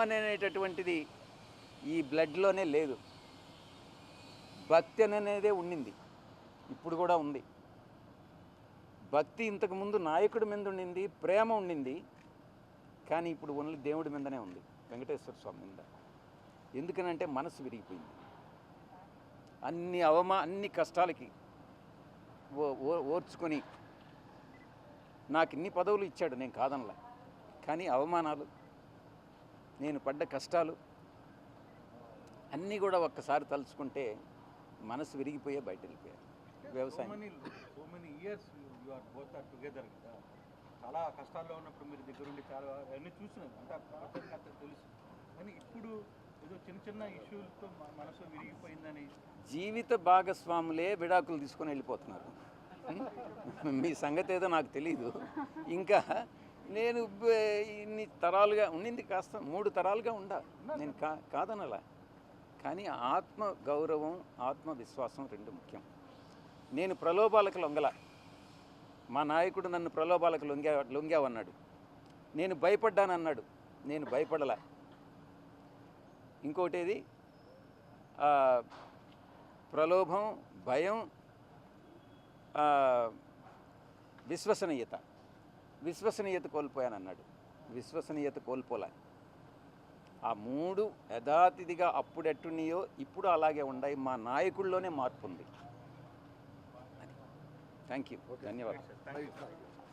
అనేటటువంటిది ఈ బ్లడ్లోనే లేదు. భక్తి అనేదే ఉండింది. ఇప్పుడు కూడా ఉంది. భక్తి ఇంతకుముందు నాయకుడి మీద ఉండింది ప్రేమ ఉండింది కానీ ఇప్పుడు ఓన్లీ దేవుడి మీదనే ఉంది. వెంకటేశ్వర స్వామి మీద. ఎందుకనంటే మనసు విరిగిపోయింది. అన్ని అవమా అన్ని కష్టాలకి ఓ- ఓ- ఓర్చుకొని నాకు ఇన్ని పదవులు ఇచ్చాడు నేను కాదనలే. కానీ అవమానాలు నేను పడ్డ కష్టాలు అన్నీ కూడా ఒక్కసారి తలుచుకుంటే మనసు విరిగిపోయే బయట వెళ్ళిపోయారు వ్యవసాయం. So many so many years you are both are together కదా. చాలా కష్టాల్లో ఉన్నప్పుడు మీరు దగ్గరుండి చాలా అన్నీ చూసినారు అంటే తెలుసు. కానీ ఇప్పుడు ఏదో చిన్న చిన్న ఇష్యూలతో మనసు విరిగిపోయిందని. జీవిత భాగస్వాములే విడాకులు తీసుకొని వెళ్ళిపోతున్నారు. మీ సంగతి ఏదో నాకు తెలియదు ఇంకా నేను ఇన్ని తరాలుగా ఉండింది కాస్త మూడు తరాలుగా ఉండా. నేను కా కాదనలా. కానీ ఆత్మ గౌరవం ఆత్మవిశ్వాసం రెండు ముఖ్యం. నేను ప్రలోభాలకు లొంగల. మా నాయకుడు నన్ను ప్రలోభాలకు లొంగా లొంగావన్నాడు. నేను భయపడ్డానన్నాడు. నేను భయపడలా. ఇంకోటేది ప్రలోభం భయం విశ్వసనీయత. విశ్వసనీయత కోల్పోయానన్నాడు. విశ్వసనీయత కోల్పోలే. ఆ మూడు యథాతిథిగా అప్పుడు ఎట్టున్నాయో ఇప్పుడు అలాగే ఉన్నాయి. మా నాయకుల్లోనే మార్పు ఉంది. థ్యాంక్ యూ ధన్యవాదాలు.